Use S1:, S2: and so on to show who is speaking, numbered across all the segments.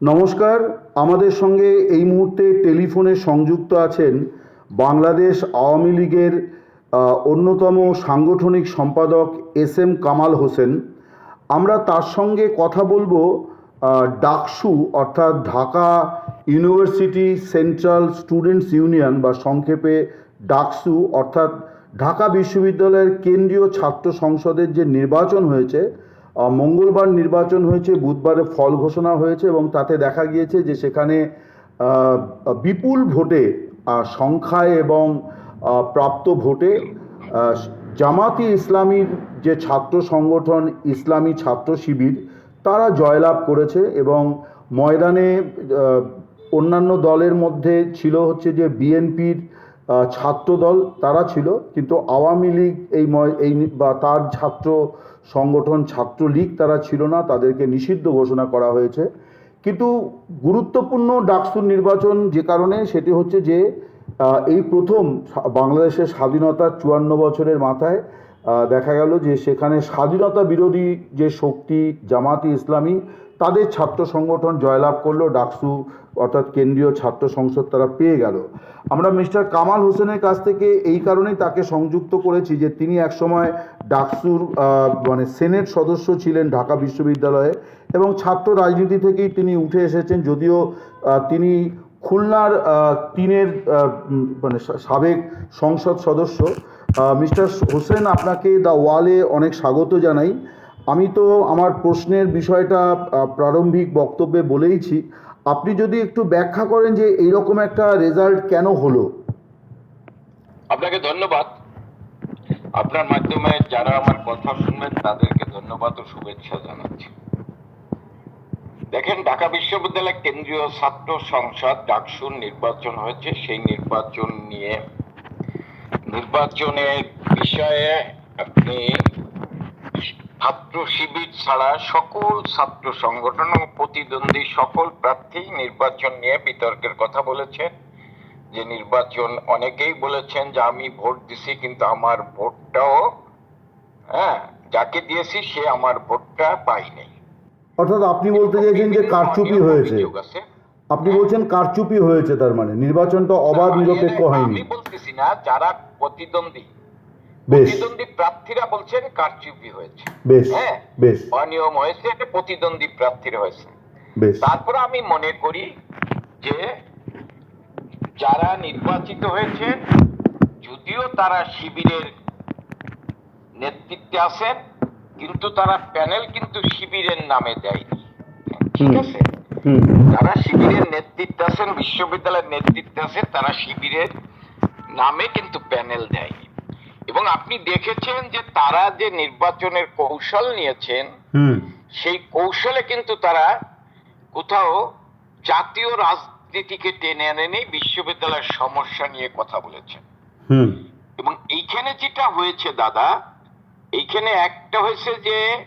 S1: নমস্কার, আমাদের সঙ্গে এই মুহূর্তে টেলিফোনে সংযুক্ত আছেন বাংলাদেশ আওয়ামী লীগের অন্যতম সাংগঠনিক সম্পাদক এস এম কামাল হোসেন। আমরা তার সঙ্গে কথা বলব ডাকসু অর্থাৎ Dhaka university central students union বা সংক্ষেপে ডাকসু অর্থাৎ ঢাকা বিশ্ববিদ্যালয়ের কেন্দ্রীয় ছাত্র সংসদের যে নির্বাচন হয়েছে মঙ্গলবার নির্বাচন হয়েছে, বুধবারে ফল ঘোষণা হয়েছে এবং তাতে দেখা গিয়েছে যে সেখানে বিপুল ভোটে সংখ্যায় এবং প্রাপ্ত ভোটে জামাতি ইসলামীর যে ছাত্র সংগঠন ইসলামী ছাত্র শিবির, তারা জয়লাভ করেছে এবং ময়দানে অন্যান্য দলের মধ্যে ছিল হচ্ছে যে বিএনপির ছাত্রদল তারা ছিল, কিন্তু আওয়ামী লীগ এই এই বা তার ছাত্র সংগঠন, ছাত্রলীগ তারা ছিল না, তাদেরকে নিষিদ্ধ ঘোষণা করা হয়েছে। কিন্তু গুরুত্বপূর্ণ ডাকসুর নির্বাচন যে কারণে, সেটি হচ্ছে যে এই প্রথম বাংলাদেশের স্বাধীনতার চুয়ান্ন বছরের মাথায় দেখা গেল যে সেখানে স্বাধীনতা বিরোধী যে শক্তি জামাতি ইসলামী তাদের ছাত্র সংগঠন জয়লাভ করল, ডাকসু অর্থাৎ কেন্দ্রীয় ছাত্র সংসদ তারা পেয়ে গেল। আমরা মিস্টার কামাল হোসেনের কাছ থেকে এই কারণেই তাকে সংযুক্ত করেছি যে তিনি একসময় ডাকসুর মানে সেনেট সদস্য ছিলেন ঢাকা বিশ্ববিদ্যালয়ে এবং ছাত্র রাজনীতি থেকেই তিনি উঠে এসেছেন যদিও তিনি খুলনার তিনের মানে সাবেক সংসদ সদস্য। মিস্টার হোসেন আপনাকে দ্য ওয়ালে অনেক স্বাগত জানাই। আমি তো আমার প্রশ্নের বিষয়টা প্রারম্ভিক বক্তব্যে বলেইছি। আপনি যদি একটু ব্যাখ্যা করেন যে এইরকম একটা রেজাল্ট কেন হলো?
S2: আপনাকে ধন্যবাদ। আপনার মাধ্যমে যারা আমার কথা শুনবেন, তাদেরকে ধন্যবাদ ও শুভেচ্ছা জানাচ্ছি। দেখেন, ঢাকা বিশ্ববিদ্যালয় কেন্দ্রীয় ছাত্র সংসদ ডাকসুর নির্বাচন হয়েছে। সেই নির্বাচন নিয়ে, নির্বাচনের বিষয়ে আপনি ছাত্র শিবির ছাড়া সকল ছাত্র সংগঠন ও প্রতিদ্বন্দ্বী সকল প্রার্থী নির্বাচন নিয়ে বিতর্কের কথা বলেছেন। যে নির্বাচন অনেকেই বলেছেন যে আমি ভোট দিছি কিন্তু আমার ভোটটাও হ্যাঁ যাকে দিয়েছি সে আমার ভোটটা পাইনি
S1: অর্থাৎ আপনি বলতে চাইছেন যে কারচুপি হয়েছে। আপনি বলছেন কারচুপি হয়েছে তার মানে। নির্বাচনটা অবাধ নিরপেক্ষ হয়নি।
S2: আমি বলতেছি না যারা প্রতিদ্বন্দ্বী প্রতিদ্বন্দ্বী প্রার্থীরা বলছেন কারচুপি হয়েছে। হ্যাঁ অনিয়ম হয়েছে এটা প্রতিদ্বন্দ্বী প্রার্থীর হয়েছে। তারপর আমি মনে করি যে যারা নির্বাচিত হয়েছে যদিও তারা শিবিরের নেতৃত্বে আছেন কিন্তু তারা প্যানেল কিন্তু শিবিরের নামে দেয়নি। ঠিক আছে? যারা শিবিরের নেতৃত্বে আছেন বিশ্ববিদ্যালয়ের নেতৃত্বে আছেন তারা শিবিরের নামে কিন্তু প্যানেল দেয়নি। এবং আপনি দেখেছেন যে তারা যে নির্বাচনের কৌশল নিয়েছেন সেই কৌশলে কিন্তু তারা কোথাও জাতীয় রাজনীতিকে টেনে আনেনি বিশ্ববিদ্যালয়ের সমস্যা নিয়ে কথা বলেছেন।
S1: হুম।
S2: এবং এইখানে যেটা হয়েছে দাদা এইখানে একটা হয়েছে যে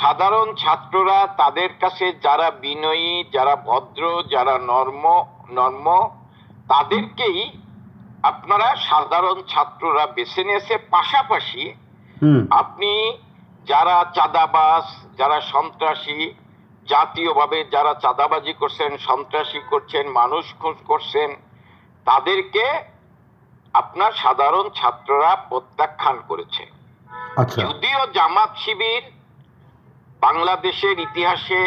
S2: সাধারণ ছাত্ররা তাদের কাছে যারা বিনয়ী যারা ভদ্র যারা নর্ম নর্ম তাদেরকেই আপনারা সাধারণ ছাত্ররা বেছে নিয়েছে পাশাপাশি আপনি যারা চাঁদাবাজ যারা সন্ত্রাসী জাতীয়ভাবে যারা চাঁদাবাজি করছেন সন্ত্রাসী করছেন মানুষ খুন করছেন তাদেরকে আপনার সাধারণ ছাত্ররা প্রত্যাখ্যান করেছে।
S1: আচ্ছা।
S2: যদিও জামাত শিবির বাংলাদেশের ইতিহাসে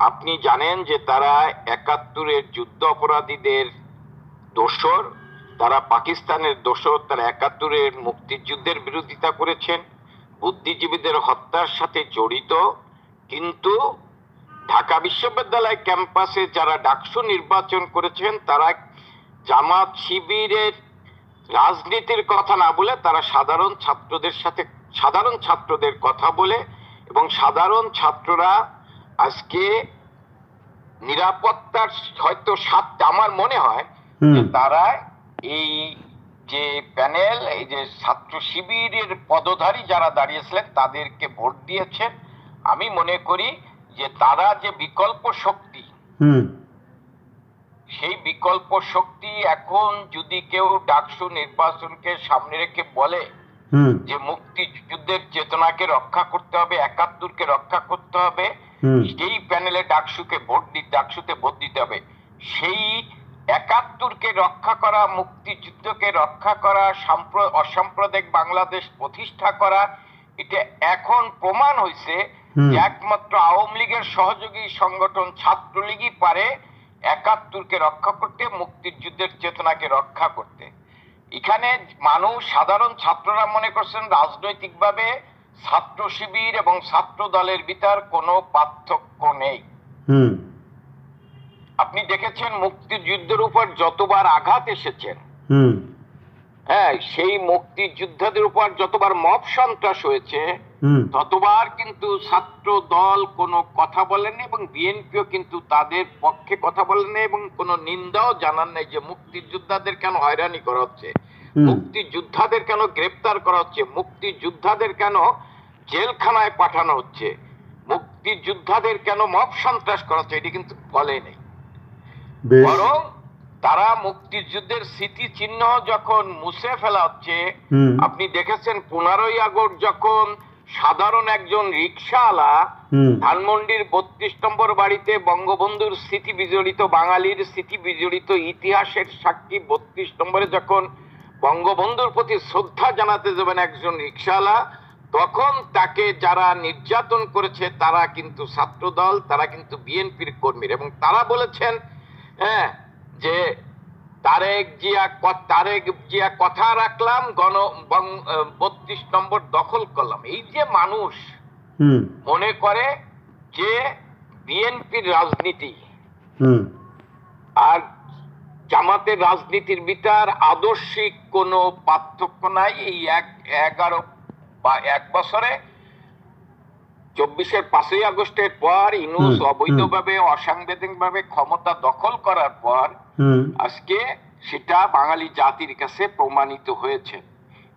S2: আপনি জানেন যে তারা একাত্তরের যুদ্ধ অপরাধীদের দোসর তারা পাকিস্তানের দোসর তারা একাত্তরের মুক্তিযুদ্ধের বিরোধিতা করেছেন বুদ্ধিজীবীদের হত্যার সাথে জড়িত কিন্তু ঢাকা বিশ্ববিদ্যালয় ক্যাম্পাসে যারা ডাকসু নির্বাচন করেছেন তারা জামাত শিবিরের রাজনীতির কথা না বলে তারা সাধারণ ছাত্রদের সাথে সাধারণ ছাত্রদের কথা বলে এবং সাধারণ ছাত্ররা আজকে নিরাপত্তার হয়তো সাত আমার মনে হয়। যে তারা এই যে প্যানেল এই যে ছাত্র শিবিরের পদধারী যারা দাঁড়িয়েছিলেন তাদেরকে ভোট দিয়েছেন। আমি মনে করি যে তারা যে বিকল্প শক্তি সেই বিকল্প শক্তি এখন যদি কেউ ডাকসু নির্বাচনকে সামনে রেখে বলে যে মুক্তিযুদ্ধের চেতনাকে রক্ষা করতে হবে একাত্তরকে রক্ষা করতে হবে সেই প্যানেলে ডাকসুকে ভোট দিতে ডাকসুতে ভোট দিতে হবে। সেই একাত্তরকে রক্ষা করা মুক্তিযুদ্ধকে রক্ষা করা সাম্প্র- অসাম্প্রদায়িক বাংলাদেশ প্রতিষ্ঠা করা এটা এখন প্রমাণ হয়েছে যে একমাত্র আওয়ামী লীগের সহযোগী সংগঠন ছাত্রলীগই পারে একাত্তরকে রক্ষা করতে মুক্তিযুদ্ধের চেতনাকে রক্ষা করতে। এখানে মানুষ সাধারণ ছাত্ররা মনে করছেন রাজনৈতিকভাবে ছাত্র শিবির এবং ছাত্র দলের ভিতর কোনো পার্থক্য নেই। দেখেছেন মুক্তিযুদ্ধের উপর যতবার আঘাত এসেছেন। হ্যাঁ সেই মুক্তিযুদ্ধদের উপর যতবার মব সন্ত্রাস হয়েছে ততবার কিন্তু ছাত্র দল কোনো কথা বলেনি এবং বিএনপিও কিন্তু তাদের পক্ষে কথা বলেনি এবং কোনো নিন্দাও জানান নাই যে মুক্তিযোদ্ধাদের কেন হয়রানি করা হচ্ছে মুক্তিযোদ্ধাদের কেন গ্রেপ্তার করা হচ্ছে মুক্তিযোদ্ধাদের কেন জেলখানায় পাঠানো হচ্ছে মুক্তিযোদ্ধাদের কেন মব সন্ত্রাস করা হচ্ছে এটি কিন্তু বলেনি বরং তারা মুক্তিযুদ্ধের স্মৃতি চিহ্ন যখন মুছে ফেলা হচ্ছে আপনি দেখেছেন পনেরোই আগস্ট যখন সাধারণ একজন রিক্সাওয়ালা ধানমন্ডির বত্রিশ নম্বর বাড়িতে বঙ্গবন্ধুর স্মৃতি বিজড়িত বাঙালির স্মৃতি বিজড়িত ইতিহাসের সাক্ষী বত্রিশ নম্বরে যখন বঙ্গবন্ধুর প্রতি শ্রদ্ধা জানাতে যাবেন একজন রিক্সাওয়ালা তখন তাকে যারা নির্যাতন করেছে তারা কিন্তু ছাত্রদল তারা কিন্তু বিএনপির কর্মীর এবং তারা বলেছেন হ্যাঁ যে তারেক জিয়া তারেক জিয়া কথা রাখলাম গণ বত্রিশ নম্বর দখল করলাম। এই যে মানুষ মনে করে যে বিএনপির রাজনীতি আর জামাতের রাজনীতির বিচার আদর্শিক কোনো পার্থক্য নাই। এই এক এগারো বা এক বছরে চব্বিশের পাঁচই আগস্টের পর ইনুস অবৈধভাবে অসাংবিধানিকভাবে ক্ষমতা দখল করার পর আজকে সেটা বাঙালি জাতির কাছে প্রমাণিত হয়েছে।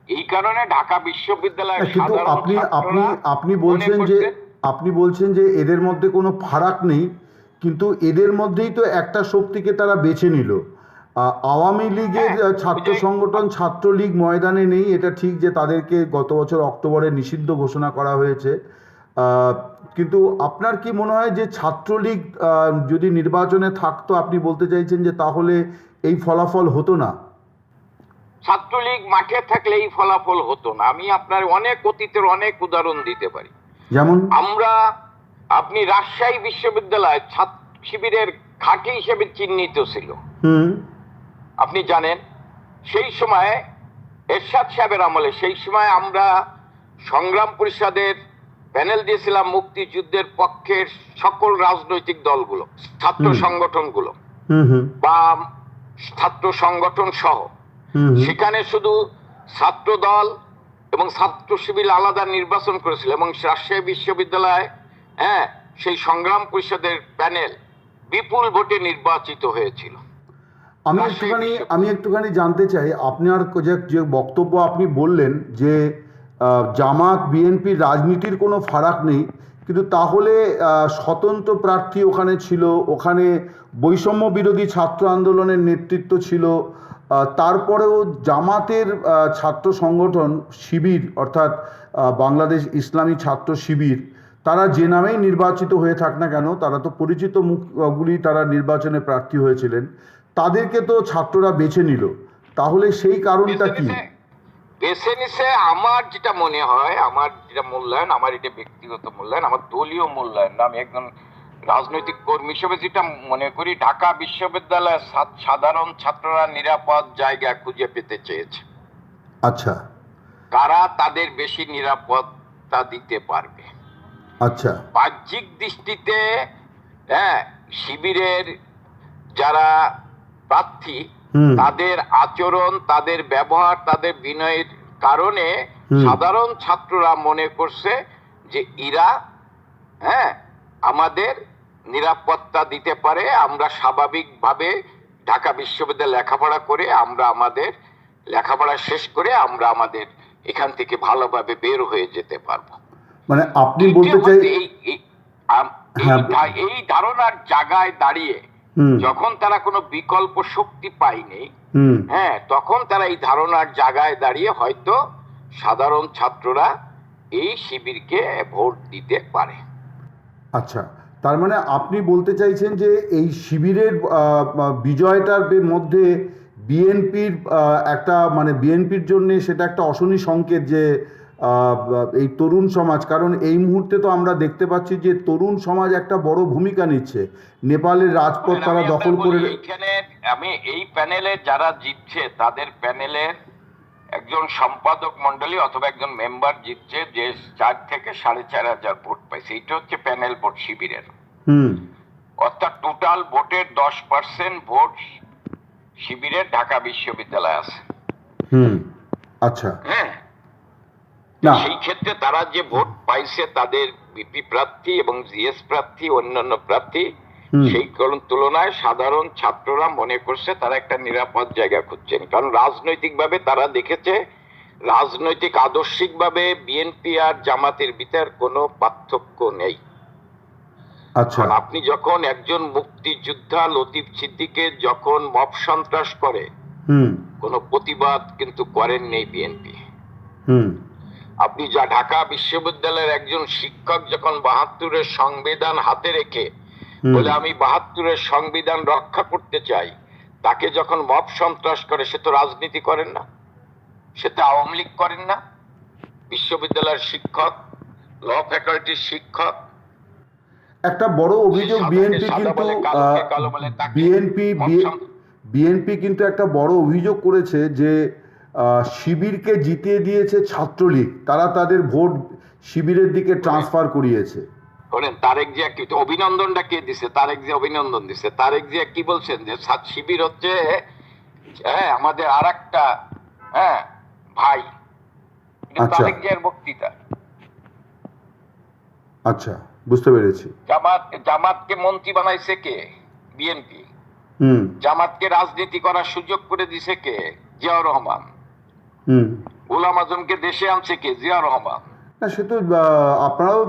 S2: এই কারণে ঢাকা বিশ্ববিদ্যালয়ের সাধারণ
S1: আপনি আপনি আপনি বলছেন যে আপনি বলছেন যে এদের মধ্যে কোনো ফারাক নেই কিন্তু এদের মধ্যেই তো একটা শক্তিকে তারা বেছে নিল। আওয়ামী লীগের
S2: হ্যাঁ,
S1: ছাত্র সংগঠন ছাত্রলীগ ময়দানে নেই এটা ঠিক যে তাদেরকে গত বছর অক্টোবরে নিষিদ্ধ ঘোষণা করা হয়েছে। কিন্তু আপনার কি মনে হয় যে ছাত্রলীগ যদি নির্বাচনে থাকতো আপনি বলতে চাইছেন যে তাহলে এই ফলাফল হতো না?
S2: ছাত্রলীগ মাঠে থাকলে এই ফলাফল হতো না। আমি আপনার অনেক অতীতের অনেক উদাহরণ দিতে পারি।
S1: যেমন?
S2: আমরা আপনি রাজশাহী বিশ্ববিদ্যালয় ছাত্র শিবিরের ঘাঁটি হিসেবে চিহ্নিত ছিল। আপনি জানেন সেই সময় এরশাদ সাহেবের আমলে সেই সময় আমরা সংগ্রাম পরিষদের প্যানেল দিয়েছিলাম মুক্তিযুদ্ধের পক্ষের সকল রাজনৈতিক দলগুলো ছাত্র। সংগঠনগুলো বা ছাত্র সংগঠন সহ। সেখানে শুধু ছাত্র দল এবং ছাত্র শিবির আলাদা নির্বাচন করেছিল এবং রাজশাহী বিশ্ববিদ্যালয় হ্যাঁ সেই সংগ্রাম পরিষদের প্যানেল বিপুল ভোটে নির্বাচিত হয়েছিল
S1: আমি একটুখানি আমি একটুখানি জানতে চাই আপনার যে বক্তব্য আপনি বললেন যে জামাত বিএনপির রাজনীতির কোনো ফারাক নেই। কিন্তু তাহলে স্বতন্ত্র প্রার্থী ওখানে ছিল, ওখানে বৈষম্য বিরোধী ছাত্র আন্দোলনের নেতৃত্ব ছিল তারপরেও জামাতের ছাত্র সংগঠন শিবির, অর্থাৎ বাংলাদেশ ইসলামী ছাত্র শিবির, তারা যে নামেই নির্বাচিত হয়ে থাক না কেন, তারা তো পরিচিত মুখগুলি তারা নির্বাচনে প্রার্থী হয়েছিলেন, তাদেরকে তো ছাত্ররা বেছে নিল। তাহলে সেই কারণটা কি?
S2: বেছে নিছে- আমার যেটা মনে হয় আমার যেটা মূল্যায়ন আমার এটা ব্যক্তিগত মূল্যায়ন আমার দলীয় মূল্যায়ন না আমি একজন রাজনৈতিক কর্মী হিসেবে যেটা মনে করি ঢাকা বিশ্ববিদ্যালয়ের সাধারণ ছাত্ররা নিরাপদ জায়গা খুঁজে পেতে চেয়েছে।
S1: আচ্ছা।
S2: কারা তাদের বেশি নিরাপত্তা দিতে পারবে।
S1: আচ্ছা।
S2: বাহ্যিক দৃষ্টিতে হ্যাঁ শিবিরের যারা প্রার্থী তাদের আচরণ তাদের ব্যবহার তাদের বিনয়ের কারণে সাধারণ ছাত্ররা মনে করছে যে ইরা হ্যাঁ আমাদের নিরাপত্তা দিতে পারে। আমরা স্বাভাবিকভাবে ঢাকা বিশ্ববিদ্যালয়ে লেখাপড়া করে আমরা আমাদের লেখাপড়া শেষ করে আমরা আমাদের এখান থেকে ভালোভাবে বের হয়ে যেতে পারব।
S1: মানে আপনি বলতে চাই
S2: এই-
S1: হ্যাঁ।
S2: এই ধারণার জায়গায় দাঁড়িয়ে যখন তারা কোনো বিকল্প শক্তি পায়নি হ্যাঁ তখন তারা এই ধারণার জায়গায় দাঁড়িয়ে হয়তো সাধারণ ছাত্ররা এই শিবিরকে ভোট দিতে পারে।
S1: আচ্ছা তার মানে আপনি বলতে চাইছেন যে এই শিবিরের বিজয়টার মধ্যে বিএনপির একটা মানে বিএনপির জন্য সেটা একটা অশনি সংকেত যে এই তরুণ সমাজ কারণ এই মুহূর্তে তো আমরা দেখতে পাচ্ছি যে তরুণ সমাজ একটা বড় ভূমিকা নিচ্ছে। নেপালের রাজপথ তারা দখল করে
S2: বলি, এইখানে আমি এই প্যানেলে যারা জিতছে তাদের প্যানেলের একজন সম্পাদক মন্ডলী অথবা একজন মেম্বার জিতছে যে চার থেকে সাড়ে চার হাজার ভোট পাইছে। এইটা হচ্ছে প্যানেল ভোট শিবিরের।
S1: হুম।
S2: অর্থাৎ টোটাল ভোটের দশ পার্সেন্ট ভোট শিবিরের ঢাকা বিশ্ববিদ্যালয় আছে।
S1: হুম। আচ্ছা।
S2: হ্যাঁ। সেই ক্ষেত্রে তারা যে ভোট পাইছে তাদের বিপি প্রার্থী এবং জিএস প্রার্থী অন্যান্য প্রার্থী সেই তুলনায় সাধারণ ছাত্ররা মনে করছে তারা একটা নিরাপদ জায়গা খুঁজছেন। কারণ রাজনৈতিকভাবে তারা দেখেছে রাজনৈতিক আদর্শিকভাবে বিএনপি আর জামাতের ভিতর কোনো পার্থক্য নেই।
S1: আচ্ছা।
S2: আপনি যখন একজন মুক্তিযোদ্ধা লতিফ সিদ্দিকে যখন মব সন্ত্রাস করে
S1: হুম।
S2: কোনো প্রতিবাদ কিন্তু করেন নেই বিএনপি।
S1: হুম।
S2: আপনি যা ঢাকা বিশ্ববিদ্যালয়ের একজন শিক্ষক যখন বাহাত্তরের সংবিধান হাতে রেখে বলে আমি বাহাত্তরের সংবিধান রক্ষা করতে চাই তাকে যখন মব সন্ত্রাস করে সে তো রাজনীতি করেন না সে তো আওয়ামী লীগ করেন না। বিশ্ববিদ্যালয়ের শিক্ষক ল ফ্যাকাল্টির শিক্ষক
S1: একটা বড় অভিযোগ বিএনপি কিন্তু বিএনপি বিএনপি কিন্তু একটা বড় অভিযোগ করেছে যে শিবিরকে জিতিয়ে দিয়েছে ছাত্রলীগ। তারা তাদের ভোট শিবিরের দিকে ট্রান্সফার করিয়েছে।
S2: শোনেন তারেক জিয়া কি অভিনন্দনটা কে দিছে? তারেক জিয়া অভিনন্দন দিছে। তারেক জিয়া কি বলছেন? যে সাত শিবির হচ্ছে হ্যাঁ আমাদের আর একটা হ্যাঁ ভাই।
S1: আচ্ছা।
S2: তারেক জিয়ার বক্তৃতা।
S1: আচ্ছা বুঝতে পেরেছি।
S2: জামাত জামাতকে মন্ত্রী বানাইছে কে? বিএনপি। জামাতকে রাজনীতি করার সুযোগ করে দিছে কে? জিয়াউর রহমান।
S1: হুম
S2: গোলাম আজমকে দেশে আনছে কে? জিয়াউর রহমান।
S1: না সে তো আপনারাও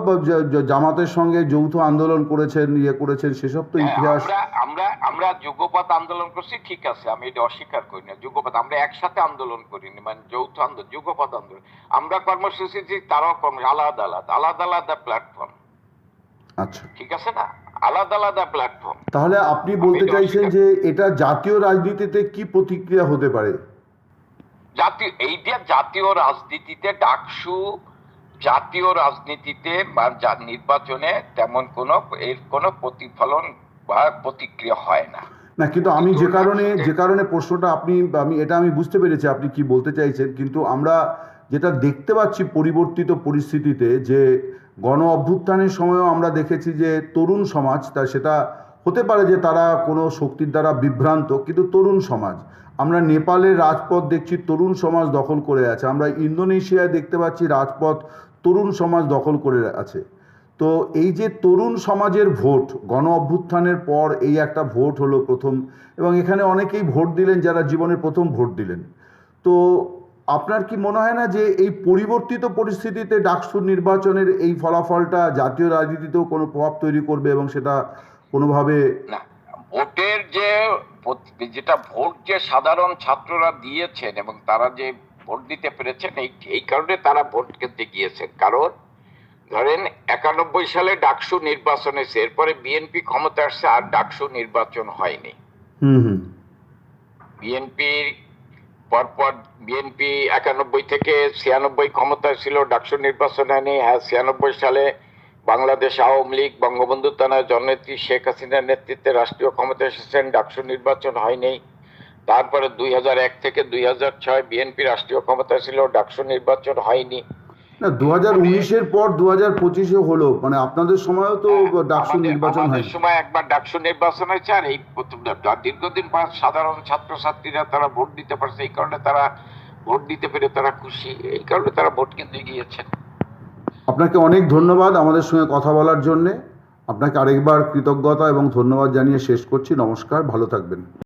S1: জামাতের সঙ্গে যৌথ আন্দোলন করেছেন ইয়ে করেছেন সেসব তো
S2: হ্যাঁ,
S1: ইতিহাস।
S2: আমরা আমরা আমরা যুগপথ আন্দোলন করছি ঠিক আছে আমি এটা অস্বীকার করি না। যুগপথ আমরা একসাথে আন্দোলন করিনি মানে যৌথ আন্দোলন যুগপথ আন্দোলন। আমরা কর্মসূচি দিই, তারাও কর্ম আলাদা আলাদা আলাদা আলাদা প্ল্যাটফর্ম
S1: আচ্ছা।
S2: ঠিক আছে না? আলাদা আলাদা প্ল্যাটফর্ম
S1: তাহলে আপনি বলতে চাইছেন যে এটা জাতীয় রাজনীতিতে কি প্রতিক্রিয়া হতে পারে?
S2: জাতীয় এই এইটা জাতীয় রাজনীতিতে ডাকসু জাতীয় রাজনীতিতে বা নির্বাচনে তেমন কোনো এর কোনো প্রতিফলন বা প্রতিক্রিয়া হয় না।
S1: না কিন্তু আমি যে কারণে যে কারণে প্রশ্নটা আপনি আমি এটা আমি বুঝতে পেরেছি আপনি কি বলতে চাইছেন কিন্তু আমরা যেটা দেখতে পাচ্ছি পরিবর্তিত পরিস্থিতিতে যে গণ অভ্যুত্থানের সময়ও আমরা দেখেছি যে তরুণ সমাজ তা সেটা হতে পারে যে তারা কোনো শক্তির দ্বারা বিভ্রান্ত কিন্তু তরুণ সমাজ আমরা নেপালের রাজপথ দেখছি, তরুণ সমাজ দখল করে আছে। আমরা ইন্দোনেশিয়ায় দেখতে পাচ্ছি রাজপথ তরুণ সমাজ দখল করে আছে। তো এই যে তরুণ সমাজের ভোট, গণ অভ্যুত্থানের পর এই একটা ভোট হলো প্রথম এবং এখানে অনেকেই ভোট দিলেন যারা জীবনের প্রথম ভোট দিলেন। তো আপনার কি মনে হয় না যে এই পরিবর্তিত পরিস্থিতিতে ডাকসুর নির্বাচনের এই ফলাফলটা জাতীয় রাজনীতিতেও কোনো প্রভাব তৈরি করবে এবং সেটা কোনোভাবে
S2: ভোটের যে যেটা ভোট যে সাধারণ ছাত্ররা দিয়েছেন এবং তারা যে ভোট দিতে পেরেছেন এই এই কারণে তারা ভোট কেন্দ্রে গিয়েছেন। কারণ ধরেন একানব্বই সালে ডাকসু নির্বাচন হয়েছে এরপরে বিএনপি ক্ষমতা আসছে আর ডাকসু নির্বাচন হয়নি। বিএনপির পরপর বিএনপি একানব্বই থেকে ছিয়ানব্বই ক্ষমতায় ছিল ডাকসু নির্বাচন হয়নি। হ্যাঁ ছিয়ানব্বই সালে বাংলাদেশ আওয়ামী লীগ বঙ্গবন্ধু তানার জননেত্রী শেখ হাসিনার নেতৃত্বে রাষ্ট্রীয় ক্ষমতা এসেছেন ডাকসু নির্বাচন হয়নি। তারপরে দুই হাজার এক থেকে দুই হাজার ছয় বিএনপি রাষ্ট্রীয় ক্ষমতা ছিল ডাকসু নির্বাচন হয়নি।
S1: না দু হাজার উনিশের পর দু হাজার পঁচিশে হলো মানে আপনাদের সময়ও তো ডাকসু
S2: আমাদের-
S1: নির্বাচন হয়
S2: সময় একবার ডাকসু নির্বাচন হয়েছে আর এই প্রথম দীর্ঘদিন পর সাধারণ ছাত্রছাত্রীরা তারা ভোট দিতে পারছে এই কারণে তারা ভোট দিতে পেরে তারা খুশি এই কারণে তারা ভোট কেন্দ্রে গিয়েছেন।
S1: আপনাকে অনেক ধন্যবাদ আমাদের সঙ্গে কথা বলার জন্যে। আপনাকে আরেকবার কৃতজ্ঞতা এবং ধন্যবাদ জানিয়ে শেষ করছি। নমস্কার, ভালো থাকবেন।